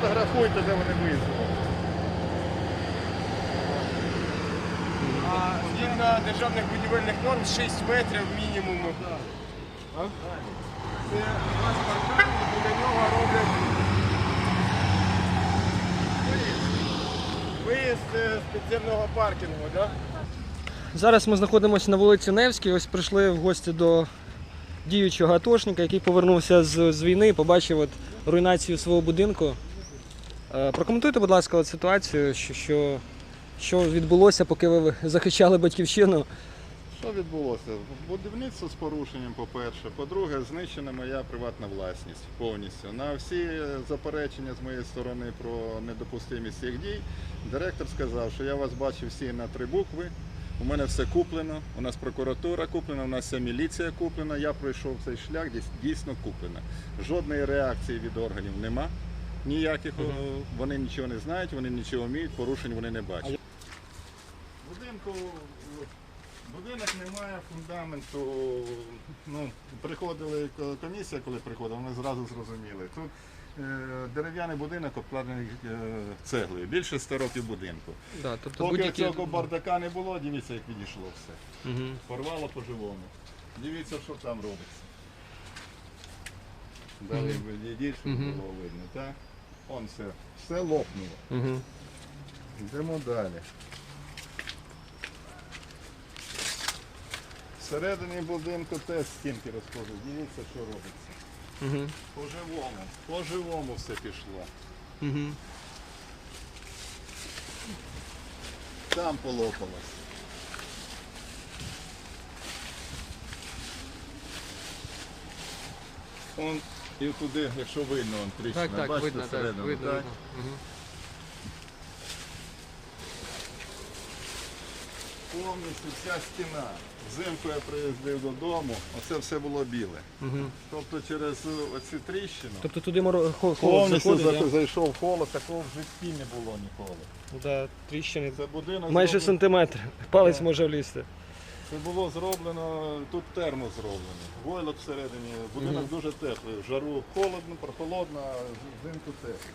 Фотографуйте, де вони виїздили. А згідно державних будівельних норм 6 метрів мінімум. А? Це у нас паркан, і біля нього роблять виїзд. Виїзд е, з підземного паркінгу? Зараз ми знаходимося на вулиці Невській. Ось прийшли в гості до діючого атошника, який повернувся з, з війни, побачив от руйнацію свого будинку. Е, Прокоментуйте, будь ласка, ситуацію, що, що, що відбулося, поки ви захищали батьківщину. Що відбулося? Будівництво з порушенням, по-перше. По-друге, знищена моя приватна власність повністю. На всі заперечення з моєї сторони про недопустимість цих дій, директор сказав, що я вас бачив всі на три букви. У мене все куплено, у нас прокуратура куплена, у нас вся міліція куплена. Я пройшов цей шлях, дійсно куплена. Жодної реакції від органів нема. Ніяких о, вони нічого не знають, вони нічого вміють, порушень вони не бачать. Будинку будинок не має фундаменту. Ну, приходили комісія, коли приходила, вони зразу зрозуміли. Тут е, дерев'яний будинок обкладений е, цеглою. Більше 100 років будинку. Да, тобто Поки цього бардака не було, дивіться, як відійшло все. Мгм. Порвало по-живому. Дивіться, що там робиться. Далі відійдіть, щоб Мгм. було видно. Так? Он все, все лопнуло. Мгм. Йдемо далі. Всередині будинку теж стінки розходять. Дивіться, що робиться. Мгм. По-живому. По-живому все пішло. Мгм. Там полопалось. Он і туди, якщо видно, он тріщина. Так, так, Бачите, видно, так, всередину, видно, так? видно. Мгм. Повністю вся стіна. Взимку я приїздив додому, оце все було біле. Мгм. Тобто через е, оці тріщину Тобто туди моро... хо- холод повністю заходить, за- да? зайшов холод, такого в житті не було ніколи. Да, тріщини. Це будинок Майже зроблений- сантиметр. Палець може влізти. Це було зроблено, тут термо зроблено. Войлок всередині, будинок дуже теплий. В жару холодно, прохолодно, а взимку тепло.